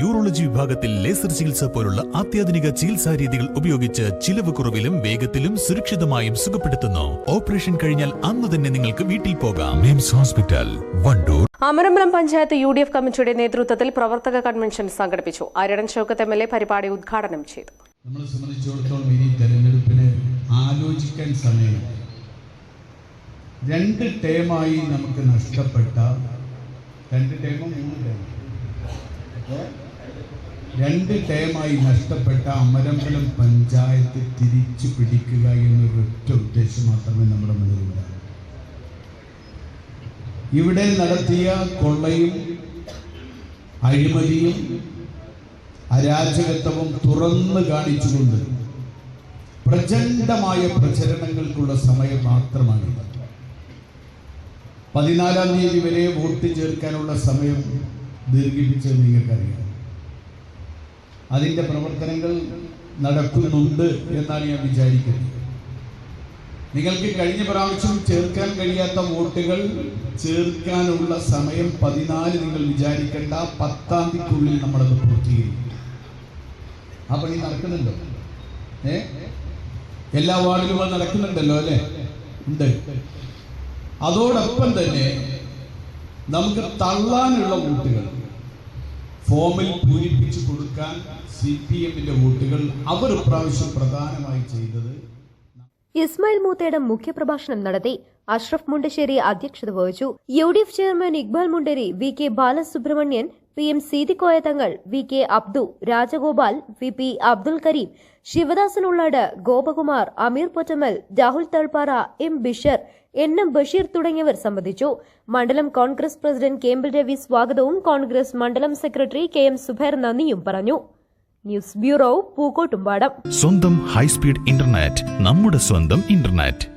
Urology വിഭാഗത്തിൽ laser ചികിത്സ പോലുള്ള അത്യാധുനിക ചികിത്സാ രീതികൾ ഉപയോഗിച്ച് ചിലവ് കുറവിലും വേഗത്തിലും സുരക്ഷിതമായും സുഖപ്പെടുത്തുന്നു. ഓപ്പറേഷൻ കഴിഞ്ഞാൽ അന്ന് തന്നെ നിങ്ങൾക്ക് വീട്ടിൽ പോകാം. MIMS hospital Wandoor. Amarambalam panchayat U D F കമ്മിറ്റിയുടെ നേതൃത്വത്തിൽ പ്രവർത്തക കൺവെൻഷൻ സംഘടിപ്പിച്ചു. Aryadan Shoukath M L A പരിപാടി ഉദ്ഘാടനം ചെയ്തു. നമ്മളെ സംബന്ധിച്ചിടത്തോളം ഇനി തെരഞ്ഞെടുപ്പിന് ആലോചിക്കാൻ സമയം. രണ്ട് ടേമായി നമുക്ക് നഷ്ടപ്പെട്ട രണ്ട് ടേമോ മൂന്ന് ടേമോ? രണ്ട് ടേമായി നഷ്ടപ്പെട്ട അമരമ്പലം പഞ്ചായത്ത് തിരിച്ചു പിടിക്കുക എന്നൊരൊറ്റ ഉദ്ദേശം മാത്രമേ നമ്മുടെ മുന്നിലുണ്ടാകൂ. ഇവിടെ നടത്തിയ കൊള്ളയും അഴിമതിയും അരാജകത്വവും തുറന്നു കാണിച്ചുകൊണ്ട് പ്രചണ്ഡമായ പ്രചരണങ്ങൾക്കുള്ള സമയം മാത്രമാണ് പതിനാലാം തീയതി വരെ വോട്ട് ചേർക്കാനുള്ള സമയം ദീർഘിപ്പിച്ചത് നിങ്ങൾക്കറിയാം. അതിന്റെ പ്രവർത്തനങ്ങൾ നടക്കുന്നുണ്ട് എന്നാണ് ഞാൻ വിചാരിക്കുന്നത്. നിങ്ങൾക്ക് കഴിഞ്ഞ പ്രാവശ്യം ചേർക്കാൻ കഴിയാത്ത വോട്ടുകൾ ചേർക്കാനുള്ള സമയം പതിനാല് നിങ്ങൾ വിചാരിക്കേണ്ട പത്താം തീയതിക്കുള്ളിൽ നമ്മളത് പൂർത്തീകരിക്കും. ആ പണി നടക്കുന്നുണ്ടോ? ഏ? എല്ലാ വാർഡിലും അത് നടക്കുന്നുണ്ടല്ലോ അല്ലേ? ഉണ്ട്. അതോടൊപ്പം തന്നെ നമുക്ക് തള്ളാനുള്ള വോട്ടുകൾ. ഫോമിൽ പൂരിപ്പിച്ചു കൊടുക്കാൻ സി പി എമ്മിന്റെ വോട്ടുകൾ അവർ പ്രാവശ്യം പ്രധാനമായി ചെയ്തത് ഇസ്മായിൽ മൂത്തേടം മുഖ്യപ്രഭാഷണം നടത്തി അഷ്റഫ് മുണ്ടശ്ശേരി അധ്യക്ഷത വഹിച്ചു. U D F chairman Iqbal Munderi V K Balasubramanian P M Seethikoya Thangal V K Abdu Rajagopal V P Abdul Kareem Sivadasan Ullad Gopakumar Ameer Pottamal Rahul Thalpara M Bishar N M Basheer തുടങ്ങിയവർ സംബന്ധിച്ചു. മണ്ഡലം Congress president കേമ്പിൾ Ravi സ്വാഗതവും കോൺഗ്രസ് മണ്ഡലം secretary K M Subair നന്ദിയും പറഞ്ഞു. News bureau Pookottumpadam. സ്വന്തം high speed internet നമ്മുടെ സ്വന്തം ഇന്റർനെറ്റ്.